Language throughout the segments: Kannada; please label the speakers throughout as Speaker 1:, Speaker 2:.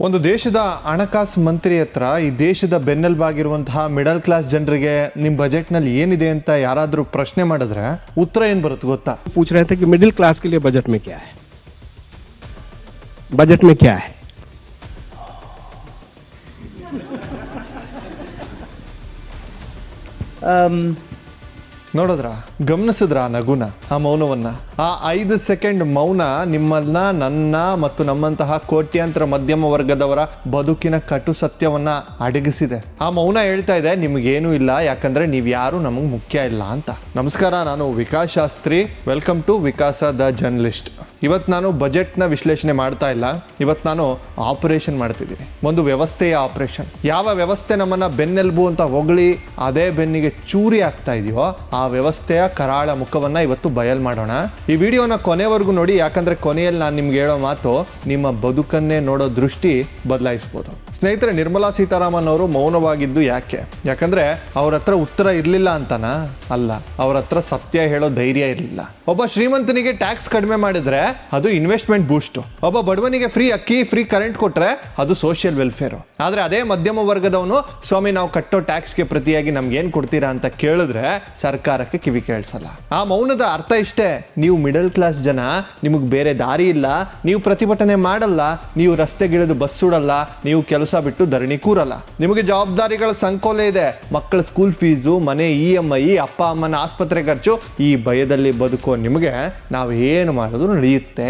Speaker 1: ಒಂದು ದೇಶದ ಹಣಕಾಸು ಮಂತ್ರಿ ಹತ್ರ ಈ ದೇಶದ ಬೆನ್ನೆಲುಬಾಗಿರುವಂತಹ ಮಿಡಲ್ ಕ್ಲಾಸ್ ಜನರಿಗೆ ನಿಮ್ಮ ಬಜೆಟ್ನಲ್ಲಿ ಏನಿದೆ ಅಂತ ಯಾರಾದರೂ ಪ್ರಶ್ನೆ ಮಾಡಿದ್ರೆ ಉತ್ತರ ಏನು ಬರುತ್ತೆ ಗೊತ್ತಾ
Speaker 2: पूछ रहे थे कि मिडिल क्लास के लिए बजट में क्या है बजट में क्या है
Speaker 3: Um,
Speaker 1: ನೋಡಿದ್ರ ಗಮನಿಸಿದ್ರ ಆ ನಗುನ ಆ ಮೌನವನ್ನ ಆ ಐದು ಸೆಕೆಂಡ್ ಮೌನ ನಿಮ್ಮನ್ನ, ನನ್ನ ಮತ್ತು ನಮ್ಮಂತಹ ಕೋಟ್ಯಾಂತರ ಮಧ್ಯಮ ವರ್ಗದವರ ಬದುಕಿನ ಕಟು ಸತ್ಯವನ್ನ ಅಡಗಿಸಿದೆ. ಆ ಮೌನ ಹೇಳ್ತಾ ಇದೆ, ನಿಮಗೇನು ಇಲ್ಲ, ಯಾಕಂದ್ರೆ ನೀವು ಯಾರು ನಮಗೆ ಮುಖ್ಯ ಇಲ್ಲ ಅಂತ. ನಮಸ್ಕಾರ, ನಾನು Vikas Shastri. Welcome to Vikasa the journalist. ಇವತ್ತು ನಾನು ಬಜೆಟ್ನ ವಿಶ್ಲೇಷಣೆ ಮಾಡ್ತಾ ಇಲ್ಲ ಇವತ್ತು ನಾನು ಆಪರೇಷನ್ ಮಾಡ್ತಿದ್ದೀನಿ. ಒಂದು ವ್ಯವಸ್ಥೆಯ ಆಪರೇಷನ್. ಯಾವ ವ್ಯವಸ್ಥೆ ನಮ್ಮನ್ನ ಬೆನ್ನೆಲುಬು ಅಂತ ಹೊಗಳಿ, ಅದೇ ಬೆನ್ನಿಗೆ ಚೂರಿ ಆಗ್ತಾ ಇದೆಯೋ, ಆ ವ್ಯವಸ್ಥೆಯ ಕರಾಳ ಮುಖವನ್ನ ಇವತ್ತು ಬಯಲ್ ಮಾಡೋಣ. ಈ ವಿಡಿಯೋನ ಕೊನೆವರೆಗೂ ನೋಡಿ, ಯಾಕಂದ್ರೆ ಕೊನೆಯಲ್ಲಿ ನಾನು ನಿಮ್ಗೆ ಹೇಳೋ ಮಾತು, ನಿಮ್ಮ ಬದುಕನ್ನೇ ನೋಡೋ ದೃಷ್ಟಿ ಬದಲಾಯಿಸ್ಬೋದು. ಸ್ನೇಹಿತರೆ, ನಿರ್ಮಲಾ ಸೀತಾರಾಮನ್ ಅವರು ಮೌನವಾಗಿದ್ದು ಯಾಕೆ? ಯಾಕಂದ್ರೆ ಅವ್ರ ಹತ್ರ ಉತ್ತರ ಇರಲಿಲ್ಲ ಅಂತಾನ? ಅಲ್ಲ, ಅವ್ರ ಹತ್ರ ಸತ್ಯ ಹೇಳೋ ಧೈರ್ಯ ಇರಲಿಲ್ಲ. ಒಬ್ಬ ಶ್ರೀಮಂತನಿಗೆ ಟ್ಯಾಕ್ಸ್ ಕಡಿಮೆ ಮಾಡಿದ್ರೆ ಅದು ಇನ್ವೆಸ್ಟ್ಮೆಂಟ್ ಬೂಸ್ಟ್. ಒಬ್ಬ ಬಡವನಿಗೆ ಫ್ರೀ ಅಕ್ಕಿ, ಫ್ರೀ ಕರೆಂಟ್ ಕೊಟ್ರೆ ಅದು ಸೋಷಿಯಲ್ ವೆಲ್ಫೇರ್. ಆದ್ರೆ ಅದೇ ಮಧ್ಯಮ ವರ್ಗದವನು, ಸ್ವಾಮಿ, ನಾವು ಕಟ್ಟೋ ಟ್ಯಾಕ್ಸ್ಗೆ ಪ್ರತಿಯಾಗಿ ನಮ್ಗೆ ಏನ್ ಕೊಡ್ತೀರಾ? ಅಂತ ಕೇಳಿದ್ರೆ ಸರ್ಕಾರಕ್ಕೆ ಕಿವಿ ಕೇಳಿಸಲ್ಲ. ಆ ಮೌನದ ಅರ್ಥ ಇಷ್ಟೇ, ನೀವು ಮಿಡಲ್ ಕ್ಲಾಸ್ ಜನ ನಿಮಗೆ ಬೇರೆ ದಾರಿ ಇಲ್ಲ, ನೀವು ಪ್ರತಿಭಟನೆ ಮಾಡಲ್ಲ, ನೀವು ರಸ್ತೆಗಿಳಿದು ಬಸ್ ಸುಡಲ್ಲ, ನೀವು ಕೆಲಸ ಬಿಟ್ಟು ಧರಣಿ ಕೂರಲ್ಲ. ನಿಮಗೆ ಜವಾಬ್ದಾರಿಗಳ ಸಂಕೋಲೆ ಇದೆ. ಮಕ್ಕಳ ಸ್ಕೂಲ್ ಫೀಸು ಮನೆ ಇ ಎಂ ಐ ಅಪ್ಪ, ಅಮ್ಮನ ಆಸ್ಪತ್ರೆ ಖರ್ಚು, ಈ ಭಯದಲ್ಲಿ ಬದುಕೋ ನಿಮಗೆ ನಾವು ಏನು ಮಾಡಿದ್ರು ನಡೆಯುತ್ತೆ.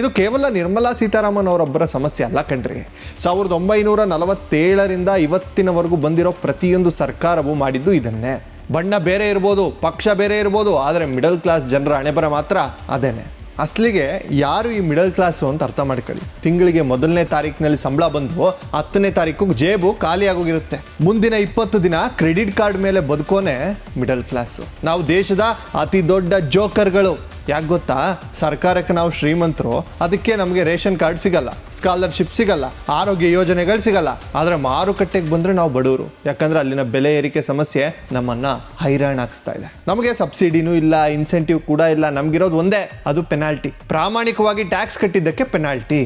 Speaker 1: ಇದು ಕೇವಲ ನಿರ್ಮಲಾ ಸೀತಾರಾಮನ್ ಅವರೊಬ್ಬರ ಸಮಸ್ಯೆ ಅಲ್ಲ ಕಣ್ರಿ. ಸಾವಿರದ ಒಂಬೈನೂರ ನಲವತ್ತೇಳರಿಂದ ಇವತ್ತಿನವರೆಗೂ ಬಂದಿರೋ ಪ್ರತಿಯೊಂದು ಸರ್ಕಾರವು ಮಾಡಿದ್ದು ಇದನ್ನೇ. ಬಣ್ಣ ಬೇರೆ ಇರ್ಬೋದು, ಪಕ್ಷ ಬೇರೆ ಇರ್ಬೋದು, ಆದರೆ ಮಿಡಲ್ ಕ್ಲಾಸ್ ಜನರ ಹಣೆಬರ ಮಾತ್ರ ಅದೇನೆ. ಅಸಲಿಗೆ ಯಾರು ಈ ಮಿಡಲ್ ಕ್ಲಾಸು ಅಂತ ಅರ್ಥ ಮಾಡ್ಕೊಳ್ಳಿ. ತಿಂಗಳಿಗೆ ಮೊದಲನೇ ತಾರೀಕಿನಲ್ಲಿ ಸಂಬಳ ಬಂದು ಹತ್ತನೇ ತಾರೀಕು ಜೇಬು ಖಾಲಿಯಾಗೋಗಿರುತ್ತೆ ಮುಂದಿನ ಇಪ್ಪತ್ತು ದಿನ ಕ್ರೆಡಿಟ್ ಕಾರ್ಡ್ ಮೇಲೆ ಬದುಕೋನೆ ಮಿಡಲ್ ಕ್ಲಾಸು ನಾವು ದೇಶದ ಅತಿ ದೊಡ್ಡ ಜೋಕರ್ಗಳು ಯಾಕೆ ಗೊತ್ತಾ? ಸರ್ಕಾರಕ್ಕೆ ನಾವು ಶ್ರೀಮಂತರು, ಅದಕ್ಕೆ ನಮಗೆ ರೇಷನ್ ಕಾರ್ಡ್ ಸಿಗಲ್ಲ, ಸ್ಕಾಲರ್ಶಿಪ್ ಸಿಗಲ್ಲ, ಆರೋಗ್ಯ ಯೋಜನೆಗಳು ಸಿಗಲ್ಲ. ಆದರೆ ಮಾರುಕಟ್ಟೆಗೆ ಬಂದರೆ ನಾವು ಬಡವರು ಯಾಕಂದ್ರೆ ಅಲ್ಲಿನ ಬೆಲೆ ಏರಿಕೆ ಸಮಸ್ಯೆ ನಮ್ಮನ್ನ ಹೈರಾಣಾಗಿಸ್ತಾ ಇದೆ. ನಮಗೆ ಸಬ್ಸಿಡಿನೂ ಇಲ್ಲ ಇನ್ಸೆಂಟಿವ್ ಕೂಡ ಇಲ್ಲ, ನಮಗಿರೋದು ಒಂದೇ, ಅದು ಪೆನಾಲ್ಟಿ ಪ್ರಾಮಾಣಿಕವಾಗಿ ಟ್ಯಾಕ್ಸ್ ಕಟ್ಟಿದ್ದಕ್ಕೆ ಪೆನಾಲ್ಟಿ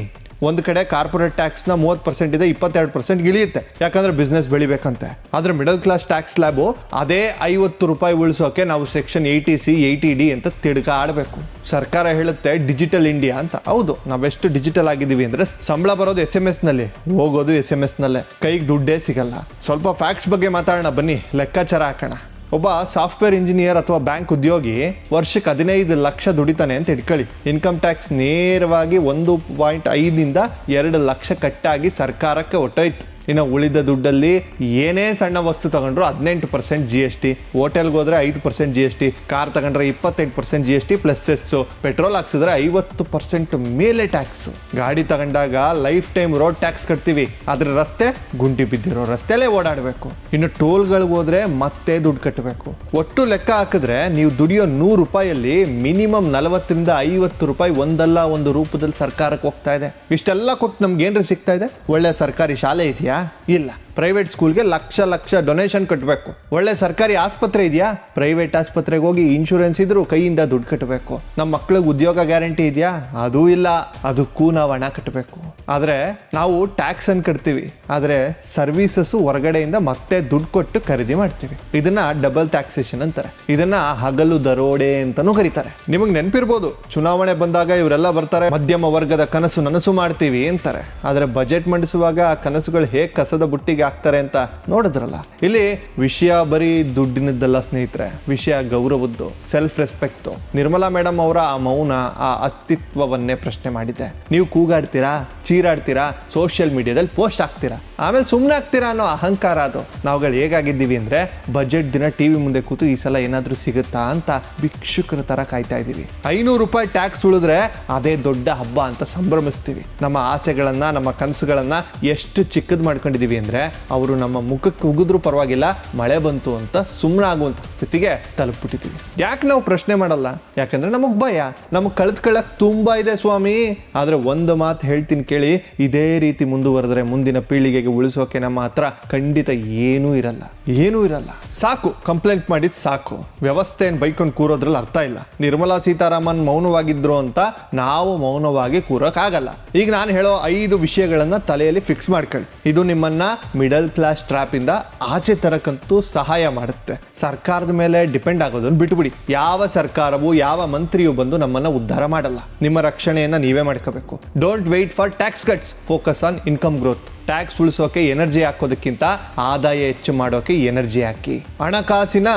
Speaker 1: ಒಂದು ಕಡೆ ಕಾರ್ಪೊರೇಟ್ ಟ್ಯಾಕ್ಸ್ನ ಮೂವತ್ತು ಪರ್ಸೆಂಟ್ ಇದೆ, ಇಪ್ಪತ್ತೆರಡು ಪರ್ಸೆಂಟ್ ಇಳಿಯುತ್ತೆ. ಯಾಕಂದ್ರೆ ಬಿಸ್ನೆಸ್ ಬೆಳಿಬೇಕಂತೆ. ಆದರೆ ಮಿಡಲ್ ಕ್ಲಾಸ್ ಟ್ಯಾಕ್ಸ್ ಸ್ಲ್ಯಾಬು ಅದೇ ಐವತ್ತು ರೂಪಾಯಿ ಉಳಿಸೋಕೆ ನಾವು section eighty C eighty D ಅಂತ ತಿಡ್ಕ ಆಡಬೇಕು ಸರ್ಕಾರ ಹೇಳುತ್ತೆ ಡಿಜಿಟಲ್ ಇಂಡಿಯಾ ಅಂತ. ಹೌದು, ನಾವೆಷ್ಟು ಡಿಜಿಟಲ್ ಆಗಿದ್ದೀವಿ ಅಂದರೆ ಸಂಬಳ ಬರೋದು ಎಸ್ ಎಂ ಎಸ್ನಲ್ಲಿ ಹೋಗೋದು ಎಸ್ ಎಂ ಎಸ್ನಲ್ಲೇ ಕೈಗೆ ದುಡ್ಡೇ ಸಿಗಲ್ಲ. ಸ್ವಲ್ಪ ಫ್ಯಾಕ್ಟ್ಸ್ ಬಗ್ಗೆ ಮಾತಾಡೋಣ, ಬನ್ನಿ. ಲೆಕ್ಕಾಚಾರ ಹಾಕೋಣ. ಒಬ್ಬ ಸಾಫ್ಟ್ವೇರ್ ಇಂಜಿನಿಯರ್ ಅಥವಾ ಬ್ಯಾಂಕ್ ಉದ್ಯೋಗಿ ವರ್ಷಕ್ಕೆ ಹದಿನೈದು ಲಕ್ಷ ದುಡಿತಾನೆ ಅಂತ ಇಟ್ಕೊಳ್ಳಿ. ಇನ್ಕಮ್ ಟ್ಯಾಕ್ಸ್ ನೇರವಾಗಿ ಒಂದು ಪಾಯಿಂಟ್ ಐದಿಂದ ಎರಡು ಲಕ್ಷ ಕಟ್ಟಾಗಿ ಸರ್ಕಾರಕ್ಕೆ ಒಟ್ಟೋಯ್ತು. ಇನ್ನು ಉಳಿದ ದುಡ್ಡಲ್ಲಿ ಏನೇ ಸಣ್ಣ ವಸ್ತು ತಗೊಂಡ್ರು ಹದಿನೆಂಟು ಪರ್ಸೆಂಟ್ ಜಿ ಎಸ್ ಟಿ ಹೋಟೆಲ್ಗೆ ಹೋದ್ರೆ ಐದು percent G S T car ತಗೊಂಡ್ರೆ ಇಪ್ಪತ್ತೆಂಟು percent G S T plus S petrol ಹಾಕ್ಸಿದ್ರೆ ಐವತ್ತು ಪರ್ಸೆಂಟ್ ಮೇಲೆ ಟ್ಯಾಕ್ಸ್ ಗಾಡಿ ತಗೊಂಡಾಗ ಲೈಫ್ ಟೈಮ್ ರೋಡ್ ಟ್ಯಾಕ್ಸ್ ಕಟ್ತೀವಿ. ಆದರೆ ರಸ್ತೆ ಗುಂಡಿ ಬಿದ್ದಿರೋ ರಸ್ತೆಲೇ ಓಡಾಡಬೇಕು. ಇನ್ನು ಟೋಲ್ಗಳಿಗೆ ಹೋದ್ರೆ ಮತ್ತೆ ದುಡ್ಡು ಕಟ್ಟಬೇಕು. ಒಟ್ಟು ಲೆಕ್ಕ ಹಾಕಿದ್ರೆ ನೀವು ದುಡಿಯೋ ನೂರು ರೂಪಾಯಲ್ಲಿ ಮಿನಿಮಮ್ ನಲವತ್ತರಿಂದ ಐವತ್ತು ರೂಪಾಯಿ ಒಂದಲ್ಲ ಒಂದು ರೂಪದಲ್ಲಿ ಸರ್ಕಾರಕ್ಕೆ ಹೋಗ್ತಾ ಇದೆ. ಇಷ್ಟೆಲ್ಲ ಕೊಟ್ಟು ನಮ್ಗೆ ಏನ್ರಿ ಸಿಗ್ತಾ ಇದೆ? ಒಳ್ಳೆ ಸರ್ಕಾರಿ ಶಾಲೆ ಇದೆಯಾ? ಇಲ್ಲ. ಪ್ರೈವೇಟ್ ಸ್ಕೂಲ್ಗೆ ಲಕ್ಷ ಲಕ್ಷ ಡೊನೇಷನ್ ಕಟ್ಟಬೇಕು ಒಳ್ಳೆ ಸರ್ಕಾರಿ ಆಸ್ಪತ್ರೆ ಇದೆಯಾ? ಪ್ರೈವೇಟ್ ಆಸ್ಪತ್ರೆಗೆ ಹೋಗಿ ಇನ್ಶೂರೆನ್ಸ್ ಇದ್ರು ಕೈಯಿಂದ ದುಡ್ಡು ಕಟ್ಟಬೇಕು ನಮ್ಮ ಮಕ್ಳಿಗೆ ಉದ್ಯೋಗ ಗ್ಯಾರಂಟಿ ಇದೆಯಾ? ಅದೂ ಇಲ್ಲ. ಅದಕ್ಕೂ ನಾವು ಹಣ ಕಟ್ಟಬೇಕು ಆದರೆ ನಾವು ಟ್ಯಾಕ್ಸ್ ಅನ್ನು ಕಟ್ತೀವಿ. ಆದರೆ ಸರ್ವೀಸಸ್ ಹೊರಗಡೆಯಿಂದ ಮತ್ತೆ ದುಡ್ಡು ಕೊಟ್ಟು ಖರೀದಿ ಮಾಡ್ತೀವಿ. ಇದನ್ನ ಡಬಲ್ ಟ್ಯಾಕ್ಸೇಷನ್ ಅಂತಾರೆ. ಇದನ್ನ ಹಗಲು ದರೋಡೆ ಅಂತಾನೂ ಕರೀತಾರೆ. ನಿಮಗೆ ನೆನಪಿರ್ಬೋದು, ಚುನಾವಣೆ ಬಂದಾಗ ಇವರೆಲ್ಲ ಬರ್ತಾರೆ, ಮಧ್ಯಮ ವರ್ಗದ ಕನಸು ನನಸು ಮಾಡ್ತೀವಿ ಅಂತಾರೆ. ಆದರೆ ಬಜೆಟ್ ಮಂಡಿಸುವಾಗ ಆ ಕನಸುಗಳು ಹೇಗೆ ಕಸದ ಬುಟ್ಟಿಗೆ ಹಾಕ್ತಾರೆ ಅಂತ ನೋಡಿದ್ರಲ್ಲ. ಇಲ್ಲಿ ವಿಷಯ ಬರೀ ದುಡ್ಡಿನದ್ದಲ್ಲ ಸ್ನೇಹಿತರೆ, ವಿಷಯ ಗೌರವದ್ದು ಸೆಲ್ಫ್ ರೆಸ್ಪೆಕ್ಟ್ ನಿರ್ಮಲಾ ಮೇಡಮ್ ಅವರ ಆ ಮೌನ, ಆ ಅಸ್ತಿತ್ವವನ್ನೇ ಪ್ರಶ್ನೆ ಮಾಡಿದೆ. ನೀವು ಕೂಗಾಡ್ತೀರಾ? ಚೀರಾಡ್ತೀರಾ? ಸೋಷಿಯಲ್ ಮೀಡಿಯಾದಲ್ಲಿ ಪೋಸ್ಟ್ ಹಾಕ್ತೀರಾ? ಆಮೇಲೆ ಸುಮ್ಮನೆ ಆಗ್ತೀರಾ ಅನ್ನೋ ಅಹಂಕಾರ ಅದು. ನಾವುಗಳು ಹೇಗಾಗಿದ್ದೀವಿ ಅಂದ್ರೆ ಬಜೆಟ್ ದಿನ ಟಿವಿ ಮುಂದೆ ಕೂತು ಈ ಸಲ ಏನಾದರೂ ಸಿಗುತ್ತಾ ಅಂತ ಭಿಕ್ಷುಕರ ತರ ಕಾಯ್ತಾ ಇದ್ದೀವಿ. ಐನೂರು ರೂಪಾಯಿ ಟ್ಯಾಕ್ಸ್ ಉಳಿದ್ರೆ ಅದೇ ದೊಡ್ಡ ಹಬ್ಬ ಅಂತ ಸಂಭ್ರಮಿಸ್ತೀವಿ. ನಮ್ಮ ಆಸೆಗಳನ್ನ, ನಮ್ಮ ಕನಸುಗಳನ್ನ ಎಷ್ಟು ಚಿಕ್ಕದ್ ಮಾಡ್ಕೊಂಡಿದೀವಿ ಅಂದ್ರೆ, ಅವರು ನಮ್ಮ ಮುಖಕ್ಕೆ ಉಗಿದ್ರೂ ಪರವಾಗಿಲ್ಲ, ಮಳೆ ಬಂತು ಅಂತ ಸುಮ್ಮನೆ ಆಗುವಂಥ ಸ್ಥಿತಿಗೆ ತಲುಪಿಬಿಟ್ಟಿದ್ದೀವಿ. ಯಾಕೆ ನಾವು ಪ್ರಶ್ನೆ ಮಾಡಲ್ಲ? ಯಾಕಂದ್ರೆ ನಮಗೆ ಭಯ. ನಮಗೆ ಕಳೆದ್ಕೊಳ್ಳೋಕೆ ತುಂಬ ಇದೆ ಸ್ವಾಮಿ. ಆದರೆ ಒಂದು ಮಾತು ಹೇಳ್ತೀನಿ ಕೇಳಿ. ಇದೇ ರೀತಿ ಮುಂದುವರೆದ್ರೆ ಮುಂದಿನ ಪೀಳಿಗೆಗೆ ಉಳಿಸೋಕೆ ನಮ್ಮ ಹತ್ರ ಖಂಡಿತ ಏನೂ ಇರಲ್ಲ. ಏನೂ ಇರಲ್ಲ. ಸಾಕು ಕಂಪ್ಲೇಂಟ್ ಮಾಡಿದ್ ಸಾಕು. ವ್ಯವಸ್ಥೆಯನ್ನು ಬೈಕೊಂಡು ಕೂರೋದ್ರಲ್ಲಿ ಅರ್ಥ ಇಲ್ಲ. ನಿರ್ಮಲಾ ಸೀತಾರಾಮನ್ ಮೌನವಾಗಿದ್ರು ಅಂತ ನಾವು ಮೌನವಾಗಿ ಕೂರೋಕ್ಕಾಗಲ್ಲ. ಈಗ ನಾನು ಹೇಳೋ ಐದು ವಿಷಯಗಳನ್ನ ತಲೆಯಲ್ಲಿ ಫಿಕ್ಸ್ ಮಾಡ್ಕೊಳ್ಳಿ. ಇದು ನಿಮ್ಮನ್ನ ಮಿಡಲ್ ಕ್ಲಾಸ್ ಟ್ರಾಪ್ ಇಂದ ಆಚೆ ತರಕ್ಕಂತೂ ಸಹಾಯ ಮಾಡುತ್ತೆ. ಸರ್ಕಾರದ ಮೇಲೆ ಡಿಪೆಂಡ್ ಆಗೋದನ್ನು ಬಿಟ್ಬಿಡಿ. ಯಾವ ಸರ್ಕಾರವು ಯಾವ ಮಂತ್ರಿಯು ಬಂದು ನಮ್ಮನ್ನ ಉದ್ಧಾರ ಮಾಡಲ್ಲ. ನಿಮ್ಮ ರಕ್ಷಣೆಯನ್ನ ನೀವೇ ಮಾಡ್ಕೋಬೇಕು. Don't wait for tax cuts focus on income growth tax ಉಳಿಸೋಕೆ ಎನರ್ಜಿ ಹಾಕೋದಕ್ಕಿಂತ ಆದಾಯ ಹೆಚ್ಚು ಮಾಡೋಕೆ ಎನರ್ಜಿ ಹಾಕಿ. ಹಣಕಾಸಿನ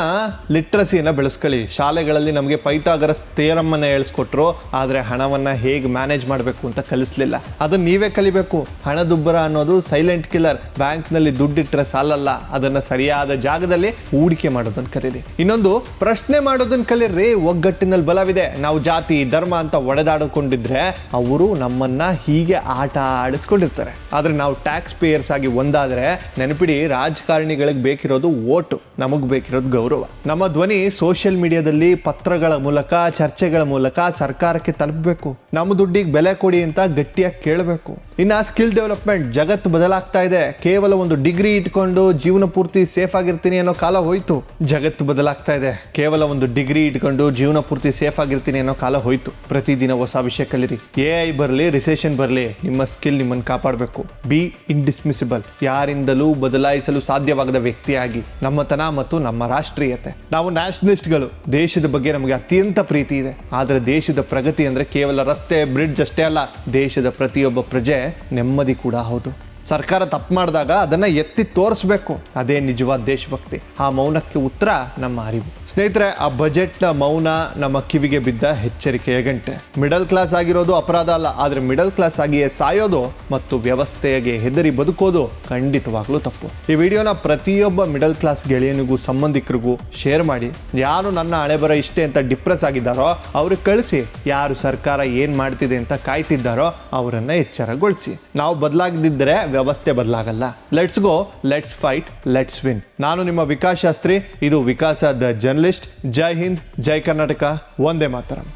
Speaker 1: ಲಿಟ್ರಸಿನ ಬೆಳೆಸ್ಕೊಳ್ಳಿ. ಶಾಲೆಗಳಲ್ಲಿ ನಮಗೆ ಪೈಥಾಗರಸ್ ತೇರಮ್ಮನ್ನು ಹೇಳಿಸ್ಕೊಟ್ರು, ಆದರೆ ಹಣವನ್ನ ಹೇಗೆ ಮ್ಯಾನೇಜ್ ಮಾಡಬೇಕು ಅಂತ ಕಲಿಸ್ಲಿಲ್ಲ. ಅದನ್ನ ನೀವೇ ಕಲಿಬೇಕು. ಹಣದುಬ್ಬರ ಅನ್ನೋದು ಸೈಲೆಂಟ್ ಕಿಲ್ಲರ್ ಬ್ಯಾಂಕ್ನಲ್ಲಿ ದುಡ್ಡಿಟ್ಟರೆ ಸಾಲಲ್ಲ. ಅದನ್ನ ಸರಿಯಾದ ಜಾಗದಲ್ಲಿ ಹೂಡಿಕೆ ಮಾಡೋದನ್ನ ಕರೀರಿ. ಇನ್ನೊಂದು, ಪ್ರಶ್ನೆ ಮಾಡೋದನ್ನ ಕಲೀರಿ ಒಗ್ಗಟ್ಟಿನಲ್ಲಿ ಬಲವಿದೆ. ನಾವು ಜಾತಿ, ಧರ್ಮ ಅಂತ ಒಡೆದಾಡಿಕೊಂಡಿದ್ರೆ, ಅವರು ನಮ್ಮನ್ನ ಹೀಗೆ ಆಟ ಆಡಿಸ್ಕೊಂಡಿರ್ತಾರೆ. ಆದ್ರೆ ನಾವು ಟ್ಯಾಕ್ಸ್ ಪೇಯರ್ಸ್ ಆಗಿ ಒಂದಾದ್ರೆ ನೆನಪಿಡಿ ರಾಜಕಾರಣಿಗಳಿಗೆ ಬೇಕಿರೋದು ಓಟು ನಮಗೆ ಬೇಕಿರೋದು ಗೌರವ. ನಮ್ಮ ಧ್ವನಿ ಸೋಷಿಯಲ್ ಮೀಡಿಯಾದಲ್ಲಿ ಪತ್ರಗಳ ಮೂಲಕ, ಚರ್ಚೆಗಳ ಮೂಲಕ ಸರ್ಕಾರಕ್ಕೆ ತಲುಪಬೇಕು. ನಮ್ಮ ದುಡ್ಡಿಗೆ ಬೆಲೆ ಕೊಡಿ ಅಂತ ಗಟ್ಟಿಯಾಗಿ ಕೇಳಬೇಕು. ಇನ್ನ ಸ್ಕಿಲ್ ಡೆವಲಪ್ಮೆಂಟ್ ಜಗತ್ತು ಬದಲಾಗ್ತಾ ಇದೆ. ಕೇವಲ ಒಂದು ಡಿಗ್ರಿ ಇಟ್ಕೊಂಡು ಜೀವನ ಪೂರ್ತಿ ಸೇಫ್ ಆಗಿರ್ತೀನಿ ಅನ್ನೋ ಕಾಲ ಹೋಯ್ತು. ಜಗತ್ತು ಬದಲಾಗ್ತಾ ಇದೆ. ಕೇವಲ ಒಂದು ಡಿಗ್ರಿ ಇಟ್ಕೊಂಡು ಜೀವನ ಪೂರ್ತಿ ಸೇಫ್ ಆಗಿರ್ತೀನಿ ಅನ್ನೋ ಕಾಲ ಹೋಯ್ತು. ಪ್ರತಿದಿನ ಹೊಸ ವಿಷಯ ಕಲೀರಿ ಎ ಐ ಬರಲಿ ರಿಸೆಷನ್ ಬರಲಿ. ನಿಮ್ಮ ಸ್ಕಿಲ್ ನಿಮ್ಮನ್ನು ಕಾಪಾಡಬೇಕು. ಬಿ ಇಂಡಿಸ್ಮಿಸಿಬಲ್ ಯಾರಿಂದಲೂ ಬದಲಾಯಿಸಲು ಸಾಧ್ಯವಾಗದ ವ್ಯಕ್ತಿಯಾಗಿ. ನಮ್ಮತನ ಮತ್ತು ನಮ್ಮ ರಾಷ್ಟ್ರೀಯತೆ. ನಾವು ನ್ಯಾಷನಲಿಸ್ಟ್ಗಳು ದೇಶದ ಬಗ್ಗೆ ನಮಗೆ ಅತ್ಯಂತ ಪ್ರೀತಿ ಇದೆ. ಆದರೆ ದೇಶದ ಪ್ರಗತಿ ಅಂದ್ರೆ ಕೇವಲ ರಸ್ತೆ ಬ್ರಿಡ್ಜ್ ಅಷ್ಟೇ ಅಲ್ಲ. ದೇಶದ ಪ್ರತಿಯೊಬ್ಬ ಪ್ರಜೆ ನೆಮ್ಮದಿ ಕೂಡ ಹೌದು. ಸರ್ಕಾರ ತಪ್ಪು ಮಾಡಿದಾಗ ಅದನ್ನ ಎತ್ತಿ ತೋರಿಸ್ಬೇಕು. ಅದೇ ನಿಜವಾದ ದೇಶಭಕ್ತಿ. ಆ ಮೌನಕ್ಕೆ ಉತ್ತರ ನಮ್ಮ ಅರಿವು. ಸ್ನೇಹಿತರೆ ಆ ಬಜೆಟ್ನ ಮೌನ ನಮ್ಮ ಕಿವಿಗೆ ಬಿದ್ದ ಎಚ್ಚರಿಕೆಯ ಗಂಟೆ. ಮಿಡಲ್ ಕ್ಲಾಸ್ ಆಗಿರೋದು ಅಪರಾಧ ಅಲ್ಲ ಆದರೆ ಮಿಡಲ್ ಕ್ಲಾಸ್ ಆಗಿಯೇ ಸಾಯೋದು ಮತ್ತು ವ್ಯವಸ್ಥೆಗೆ ಹೆದರಿ ಬದುಕೋದು ಖಂಡಿತವಾಗ್ಲೂ ತಪ್ಪು. ಈ ವಿಡಿಯೋನ ಪ್ರತಿಯೊಬ್ಬ ಮಿಡಲ್ ಕ್ಲಾಸ್ ಗೆಳೆಯನಿಗೂ ಸಂಬಂಧಿಕರಿಗೂ ಶೇರ್ ಮಾಡಿ. ಯಾರು ನನ್ನ ಹಣೆ ಬರ ಇಷ್ಟೇ ಅಂತ ಡಿಪ್ರೆಸ್ ಆಗಿದ್ದಾರೋ ಅವ್ರಿಗೆ ಕಳಿಸಿ. ಯಾರು ಸರ್ಕಾರ ಏನ್ ಮಾಡ್ತಿದೆ ಅಂತ ಕಾಯ್ತಿದ್ದಾರೋ ಅವರನ್ನು ಎಚ್ಚರಗೊಳಿಸಿ. ನಾವು ಬದಲಾಗದಿದ್ದರೆ ವ್ಯವಸ್ಥೆ ಬದಲಾಗಲ್ಲ. Let's go let's fight let's win ನಾನು ನಿಮ್ಮ ವಿಕಾಸ್ ಶಾಸ್ತ್ರಿ, ಇದು ವಿಕಾಸ ದ ಜರ್ನಲಿಸ್ಟ್ ಜೈ ಹಿಂದ್, ಜೈ ಕರ್ನಾಟಕ ಒಂದೇ ಮಾತರಂ.